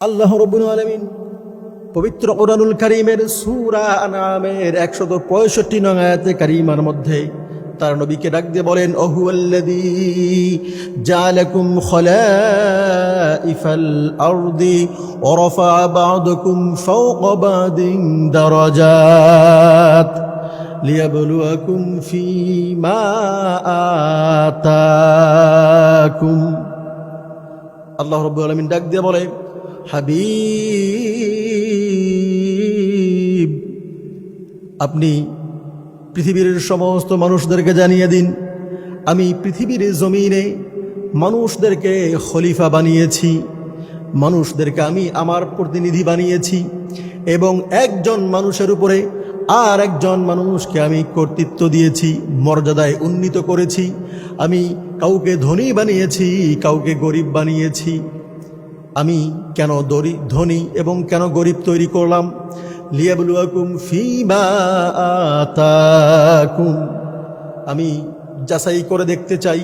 আল্লাহ রব্বুল আলমিন পবিত্র কোরআনুল করিমের সুরা আনামের একশত পঁয়ষট্টি নং আয়াতে কারিমার মধ্যে তার নবীকে ডাক দিয়ে বলেন অহুয়াল্লাদি জালাকুম বাদকুম ফীমা আল্লাহ রব্বুল আলমিন ডাক দিয়ে বলে হাবিব। আপনি পৃথিবীর সমস্ত মানুষদেরকে জানিয়ে দিন। আমি পৃথিবীর জমিনে মানুষদেরকে খলিফা বানিয়েছি। মানুষদেরকে আমি আমার প্রতিনিধি বানিয়েছি এবং একজন মানুষের উপরে আর একজন মানুষকে আমি কর্তৃত্ব দিয়েছি, মর্যাদায় উন্নীত করেছি। আমি কাউকে ধনী বানিয়েছি, কাউকে গরিব বানিয়েছি। আমি কেন দরি, ধনী এবং কেন গরিব তৈরি করলাম? লিয়াবলুয়াকুম ফিমা আতাকুম। আমি যাচাই করে দেখতে চাই,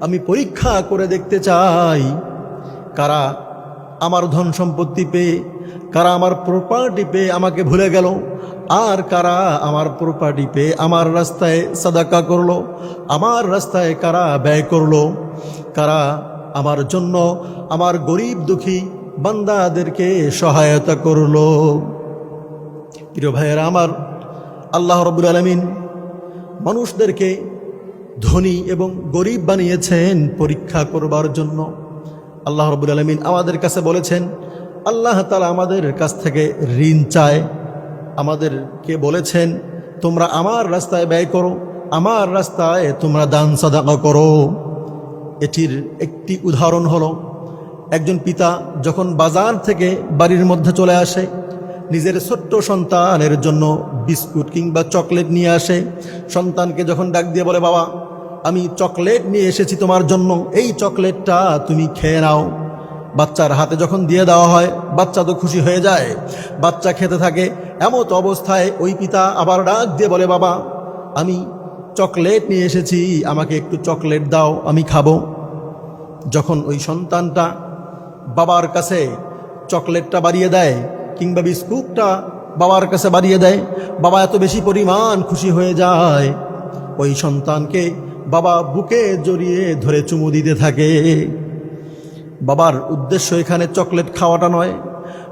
আমি পরীক্ষা করে দেখতে চাই। কারা আমার ধন সম্পত্তি পেয়ে, কারা আমার প্রপার্টি পেয়ে আমাকে ভুলে গেল? আর কারা আমার প্রপার্টি পেয়ে আমার রাস্তায় সাদাকা করল? আমার রাস্তায় কারা ব্যয় করল? কারা আমার জন্য আমার গরিব দুঃখী বান্দাদেরকে সহায়তা করল। প্রিয় ভাইয়েরা আমার, আল্লাহ রবুল আলমিন মানুষদেরকে ধনী এবং গরিব বানিয়েছেন পরীক্ষা করবার জন্য। আল্লাহ রবুল আলমিন আমাদের কাছে বলেছেন, আল্লাহ তালা আমাদের কাছ থেকে ঋণ চায়। আমাদেরকে বলেছেন, তোমরা আমার রাস্তায় ব্যয় করো, আমার রাস্তায় তোমরা দান সাদাকা করো। এটির একটি উদাহরণ হলো, একজন পিতা যখন বাজার থেকে বাড়ির মধ্যে চলে আসে, নিজের ছোট্ট সন্তানের জন্য বিস্কুট কিংবা চকলেট নিয়ে আসে, সন্তানকে যখন ডাক দিয়ে বলে, বাবা, আমি চকলেট নিয়ে এসেছি তোমার জন্য, এই চকলেটটা তুমি খেয়ে নাও। বাচ্চার হাতে যখন দিয়ে দেওয়া হয়, বাচ্চা তো খুশি হয়ে যায়। বাচ্চা খেতে থাকে, এমত অবস্থায় ওই পিতা আবার ডাক দিয়ে বলে, বাবা, আমি চকলেট নিয়ে এসেছি, আমাকে একটু চকলেট দাও, আমি খাব। যখন ওই সন্তানটা বাবার কাছে চকলেটটা বাড়িয়ে দেয় কিংবা বিস্কুটটা বাবার কাছে বাড়িয়ে দেয়, বাবা এত বেশি পরিমাণ খুশি হয়ে যায়। ওই সন্তানকে বাবা বুকে জড়িয়ে ধরে চুমু দিতে থাকে। বাবার উদ্দেশ্য এখানে চকলেট খাওয়াটা নয়।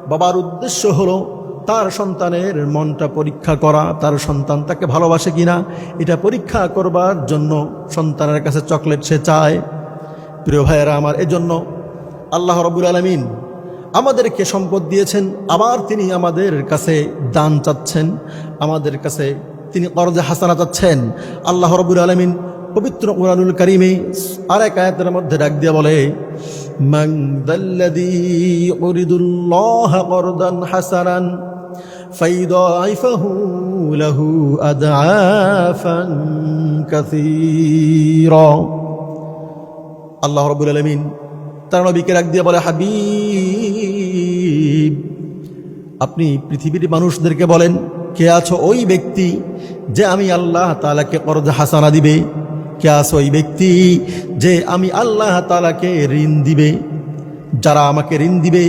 বাবার উদ্দেশ্য হলো তার সন্তানের মনটা পরীক্ষা করা তার সন্তান তাকে ভালোবাসে কিনা এটা পরীক্ষা করবার জন্য সন্তানের কাছে চকলেট সে চায় প্রিয় ভাইয়েরা আমার এজন্য আল্লাহ রবুল আলমিন আমাদেরকে সম্পদ দিয়েছেন আবার তিনি আমাদের কাছে দান চাচ্ছেন আমাদের কাছে তিনি করজে হাসানা চাচ্ছেন আল্লাহ রবুল আলমিন পবিত্র কোরআনুল করিমে আর এক আয়াতের মধ্যে ডাক দিয়ে বলে من ذا الذي يقرض الله قرضا حسنا فيضاعفه له أضعافا كثيرا আল্লাহ রবুল আলমিন তার নবীকে রাখ দিয়ে বলে হাবিব আপনি পৃথিবীর মানুষদেরকে বলেন কে আছো ওই ব্যক্তি যে আমি আল্লাহ তালাকে করজ হাসানা দিবে কে আছো ওই ব্যক্তি যে আমি আল্লাহ তালাকে ঋণ দিবে যারা আমাকে ঋণ দিবে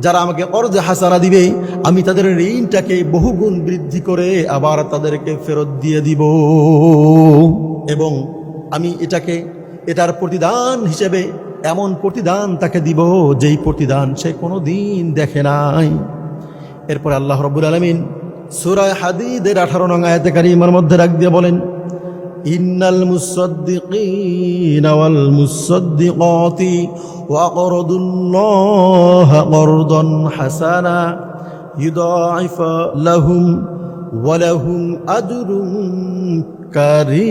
যারা আমাকে অর্জ হাসানা দিবে, আমি তাদের ঋণটাকে বহুগুণ বৃদ্ধি করে আবার তাদেরকে ফেরত দিয়ে দিব। এবং আমি এটাকে, এটার প্রতিদান হিসেবে এমন প্রতিদান তাকে দিব যেই প্রতিদান সে কোনো দিন দেখে নাই। এরপর আল্লাহ রব্বুল আলমিন সুরায় হাদিদের আঠারো নং আয়াতে কারিমার মধ্যে রাখ দিয়ে বলেন ইন্নাল মুসাদ্দিকিন ওয়াল মুসাদ্দিকাতি ওয়াকরদুল্লাহ করদন হাসানা ইউদাইফ লাহুম ওয়ালাহুম আজরুম কারীম।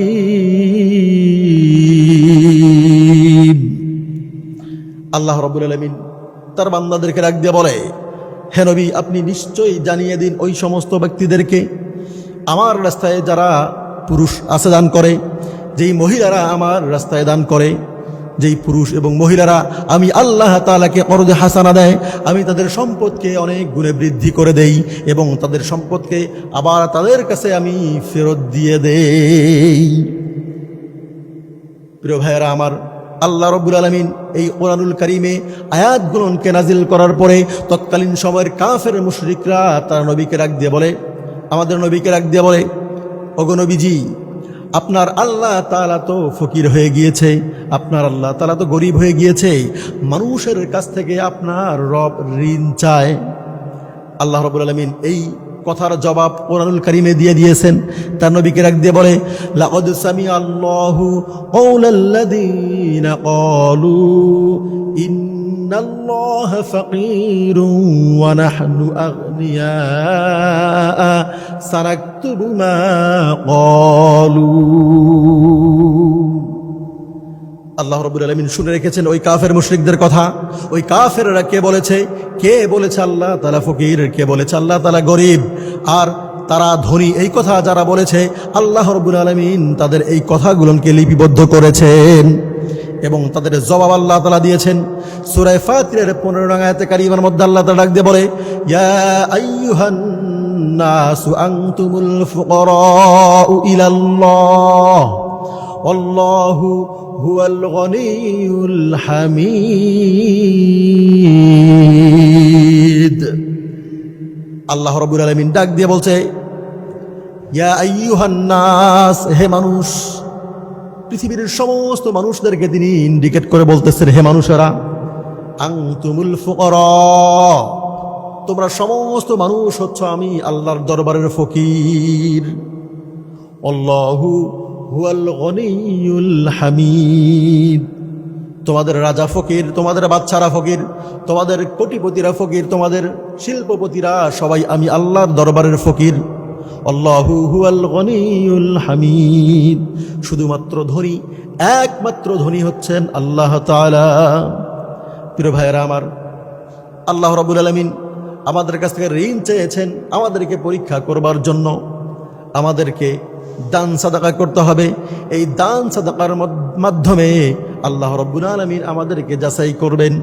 আল্লাহ রব্বুল আলামিন তার বান্দাদেরকে রাখ দিয়ে বলে, হে নবী, আপনি নিশ্চয়ই জানিয়ে দিন ওই সমস্ত ব্যক্তিদেরকে, আমার রাস্তায় যারা পুরুষ আছে দান করে, যেই মহিলারা আমার রাস্তায় দান করে, যেই পুরুষ এবং মহিলারা আমি আল্লাহ তালাকে করজে হাসানা দেয়, আমি তাদের সম্পদকে অনেক গুণে বৃদ্ধি করে দেই এবং তাদের সম্পদকে আবার তাদের কাছে আমি ফেরত দিয়ে দেই। প্রিয় ভাইয়েরা আমার, আল্লাহ রব্বুল আলমিন এই কোরআনুল করিমে আয়াতগুলোকে নাজিল করার পরে তৎকালীন সময়ের কাফের মুশরিকরা তার নবীকে রাখ দিয়ে বলে, আমাদের নবীকে রাখ দিয়ে বলে অগনবীজি আপনার আল্লাহ তালা তো ফকির হয়ে গিয়েছে, আপনার আল্লাহ তালা তো গরিব হয়ে গিয়েছে, মানুষের কাছ থেকে আপনার রব ঋণ চায়। আল্লাহ রবুল আলমিন এই কথার জবাব কোরআনুল করিমে দিয়ে দিয়েছেন। তার নবীকে রাখ দিয়ে বলে, লাকদ সামি আল্লাহু ক্বালু ইন্নাল্লাহা ফাকীরুন ওয়া নাহনু আগনিয়া সানাকতুবু মা ক্বালু আল্লাহ রবুল আলমিন শুনে রেখেছেন ওই কাফের মুশরিকদের কথা। ওই কাফেররা কে বলেছে? কে বলেছে আল্লাহ তালা ফকির? কে বলেছে আল্লাহ তালা গরিব? আর তারা ধনী? এই কথা যারা বলেছে, আল্লাহ রবুল আলমিন তাদের এই কথাগুলোকে লিপিবদ্ধ করেছেন এবং তাদের জবাব আল্লাহ তালা দিয়েছেন। সুরায় ফাতিরের পনেরো রঙায়তে কারিমার মধ্যে আল্লাহ তা ডাক দিয়ে বলে, ইয়া আংতুমুল আল্লাহ রবুল আলমিন ডাক দিয়ে বলছে হে মানুষ, পৃথিবীর সমস্ত মানুষদেরকে তিনি ইন্ডিকেট করে বলতেছেন, হে মানুষেরা আংতুমুল ফুকরা। তোমরা সমস্ত মানুষ হচ্ছ আমি আল্লাহর দরবারের ফকির। অল্লাহু হামিদ। তোমাদের রাজা ফকির, তোমাদের বাচ্চারা ফকির, তোমাদের কোটিপতিরা ফকির, তোমাদের শিল্পপতিরা সবাই আমি আল্লাহর দরবারের ফকির। আল্লাহু হুয়াল গনিউল হামিদ। শুধুমাত্র ধনী, একমাত্র ধনী হচ্ছেন আল্লাহ তাআলা। প্রিয় ভাইয়েরা আমার, আল্লাহ রবুল আলমিন আমাদের কাছ থেকে ঋণ চেয়েছেন আমাদেরকে পরীক্ষা করবার জন্য। আমাদেরকে দান সাদাকা করতে হবে। এই দান সাদাকার মাধ্যমে আল্লাহ রব্বুল আলমিন আমাদেরকে যাচাই করবেন।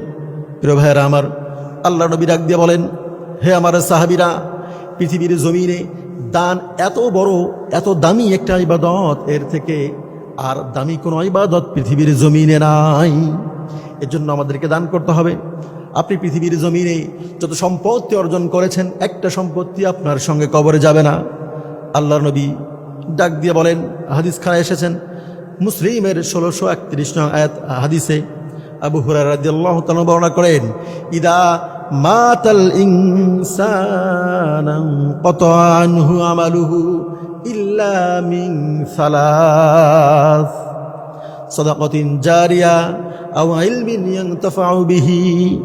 প্রিয় ভাইয়েরা আমার, আল্লাহ নবী ডাক দিয়ে বলেন, হে আমার সাহাবিরা, পৃথিবীর জমিনে দান এত বড়, এত দামি একটা ইবাদত, এর থেকে আর দামি কোনো ইবাদত পৃথিবীর জমিনে নাই। এজন্য আমাদেরকে দান করতে হবে। আপনি পৃথিবীর জমিনে যত সম্পত্তি অর্জন করেছেন, একটা সম্পত্তি আপনার সঙ্গে কবরে যাবে না। আল্লাহ নবী ডাক দিয়ে বলেন হাদিস খানা এসেছেন, মুসলিমের ষোলোশো একত্রিশ নং আয়াত হাদিসে আবু হুরার তাআলা বর্ণনা করেন, ইদা মাতাল আনহু আমালুহু ইল্লা মিন সালাস। সদাকতিন জারিয়া আও ইলমিন ইয়ানতাফাউ বিহি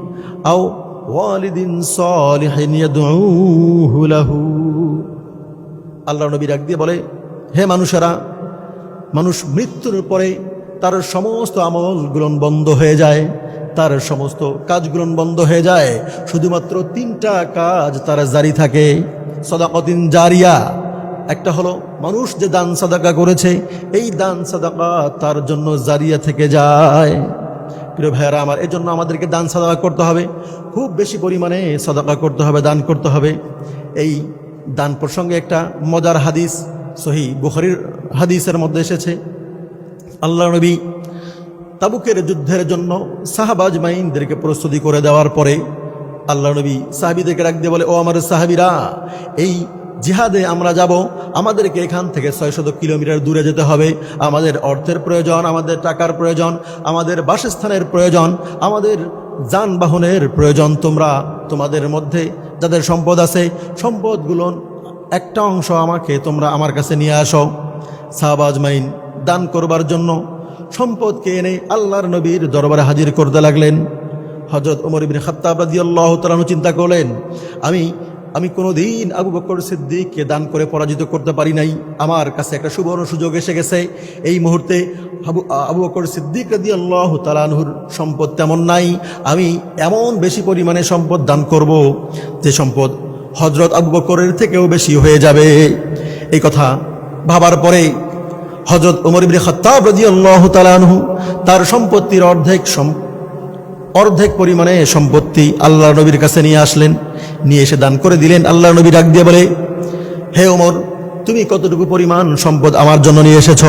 আও ওয়ালিদিন সালিহিন ইয়াদউহু লাহু আল্লাহ নবী ডাক দিয়ে বলে, হে মানুষেরা, মানুষ মৃত্যুর পরে তার সমস্ত আমলগুলো বন্ধ হয়ে যায়, তার সমস্ত কাজগুলো বন্ধ হয়ে যায়। শুধুমাত্র তিনটা কাজ তার জারি থাকে। সদাকতিন জারিয়া একটা হলো, মানুষ যে দান সাদাকা করেছে, এই দান সাদাকা তার জন্য জারিয়া থেকে যায়। প্রিয় ভাইয়ারা আমার এই জন্য আমাদেরকে দান সাদাকা করতে হবে। খুব বেশি পরিমাণে সাদাকা করতে হবে, দান করতে হবে। এই দান প্রসঙ্গে একটা মজার হাদিস, সহি বুখারির হাদিসের মধ্যে এসেছে। আল্লাহ নবী তাবুকের যুদ্ধের জন্য সাহাবাজ মাইনদেরকে প্রস্তুতি করে দেওয়ার পরে আল্লাহ নবী সাহাবিদেরকে দিয়ে বলে, ও আমার সাহাবিরা, এই জিহাদে আমরা যাব, আমাদেরকে এখান থেকে ছয়শত কিলোমিটার দূরে যেতে হবে। আমাদের অর্থের প্রয়োজন, আমাদের টাকার প্রয়োজন, আমাদের বাসস্থানের প্রয়োজন, আমাদের যানবাহনের প্রয়োজন। তোমরা, তোমাদের মধ্যে যাদের সম্পদ আছে, সম্পদগুলো একটা অংশ আমাকে তোমরা আমার কাছে নিয়ে আসো। সাহাবাজ মাইন দান করবার জন্য সম্পদকে এনে আল্লাহর নবীর দরবারে হাজির করতে লাগলেন। হজরত উমর ইবিন খাত্তাব রাদিয়াল্লাহু তাআলা চিন্তা করলেন, আমি আমি কোনোদিন আবু বকর সিদ্দিককে দান করে পরাজিত করতে পারি নাই। আমার কাছে একটা সুবর্ণ সুযোগ এসে গেছে। এই মুহূর্তে আবু আবু বকর সিদ্দিক রাদিয়াল্লাহু তাআলাহুর সম্পদ তেমন নাই। আমি এমন বেশি পরিমাণে সম্পদ দান করব যে সম্পদ হজরত আবু বকরের থেকেও বেশি হয়ে যাবে। এই কথা ভাবার পরে হজরত উমর ইবনে খাত্তাব রাদিয়াল্লাহু তাআলা আনহু তার সম্পত্তির অর্ধেক অর্ধেক পরিমাণে সম্পত্তি আল্লাহ নবীর কাছে নিয়ে আসলেন। নিয়ে এসে দান করে দিলেন। আল্লাহ নবী ডাক দিয়ে বলে, হে ওমর, তুমি কতটুকু পরিমাণ সম্পদ আমার জন্য নিয়ে এসেছ?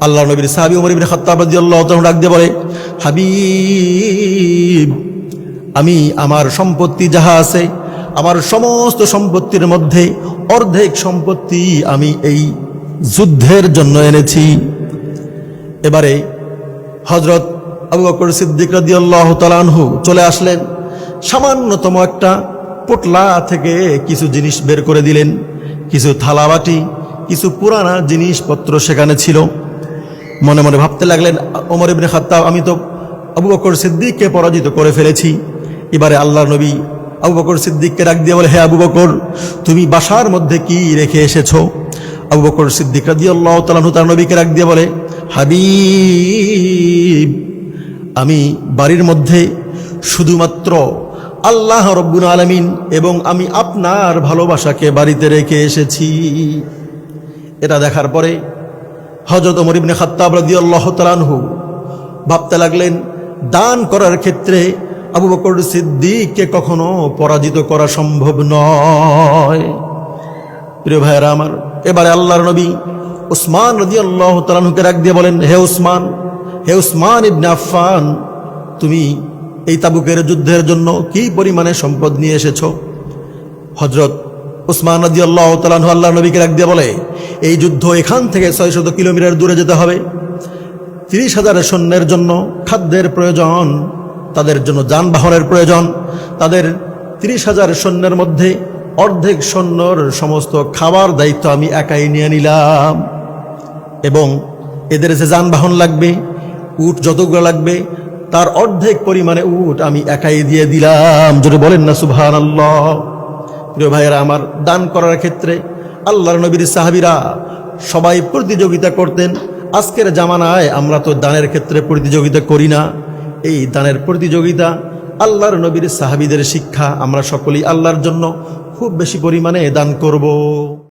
আল্লাহ নবীর সাহাবি উমর ইবনে খাত্তাব রাদিয়াল্লাহু ডাক দিয়ে বলে, হাবিব, আমি আমার সম্পত্তি যাহা আছে, আমার সমস্ত সম্পত্তির মধ্যে অর্ধেক সম্পত্তি আমি এই যুদ্ধের জন্য এনেছি। এবারে হজরত আবু বকর সিদ্দিক তাআলা আনহু চলে আসলেন। সামান্যতম একটা পোটলা থেকে কিছু জিনিস বের করে দিলেন। কিছু থালাবাটি, কিছু পুরানা জিনিসপত্র সেখানে ছিল। মনে মনে ভাবতে লাগলেন, ওমর ইবনে খাত্তাব, আমি তো আবু বকর সিদ্দিককে পরাজিত করে ফেলেছি। এবারে আল্লাহ নবী আবু বকর সিদ্দিককে ডাক দিয়ে বলে, হে আবু বকর, তুমি বাসার মধ্যে কি রেখে এসেছ? আবু বকর সিদ্দিক রাদিয়াল্লাহু তাআলা তার নবীকে ডাক দিয়ে বলে, হাবিব আমি বাড়ির মধ্যে শুধুমাত্র আল্লাহ রব্বুল আলমিন এবং আমি আপনার ভালোবাসাকে বাড়িতে রেখে এসেছি। এটা দেখার পরে হজরত ওমর ইবনে খাত্তাব রাদিয়াল্লাহু তাআলাহু ভাবতে লাগলেন, দান করার ক্ষেত্রে আবু বকর সিদ্দিককে কখনো পরাজিত করা সম্ভব নয়। প্রিয় ভাইয়েরা আমার, এবারে আল্লাহর নবী উসমান রাদিয়াল্লাহু তাআলাহুকে রাখ দিয়ে বলেন, হে উসমান হে উসমান ইবনে আফফান, তুমি এই তাবুকের যুদ্ধের জন্য কি পরিমাণে সম্পদ নিয়ে এসেছ? হজরত উসমান রাজি আল্লাহ তালাহ আল্লাহ নবীকে রাখ দিয়ে বলে, এই যুদ্ধ এখান থেকে ছয় শত কিলোমিটার দূরে যেতে হবে। তিরিশ হাজার সৈন্যের জন্য খাদ্যের প্রয়োজন, তাদের জন্য যানবাহনের প্রয়োজন, তাদের তিরিশ হাজার সৈন্যের মধ্যে অর্ধেক সৈন্যর সমস্ত খাবার দায়িত্ব আমি একাই নিয়ে নিলাম। এবং এদের যে যানবাহন লাগবে উট যতগুলো লাগবে, তার অর্ধেক পরিমাণে উট আমি একাই দিয়ে দিলাম। যদি বলেন না সুবহান আল্লাহ প্রিয় ভাইয়েরা, আমার দান করার ক্ষেত্রে আল্লাহর নবীর সাহাবিরা সবাই প্রতিযোগিতা করতেন। আজকের জামানায় আমরা তো দানের ক্ষেত্রে প্রতিযোগিতা করি না। এই দানের প্রতিযোগিতা আল্লাহর নবীর সাহাবিদের শিক্ষা আমরা সকলেই আল্লাহর জন্য খুব বেশি পরিমাণে দান করব।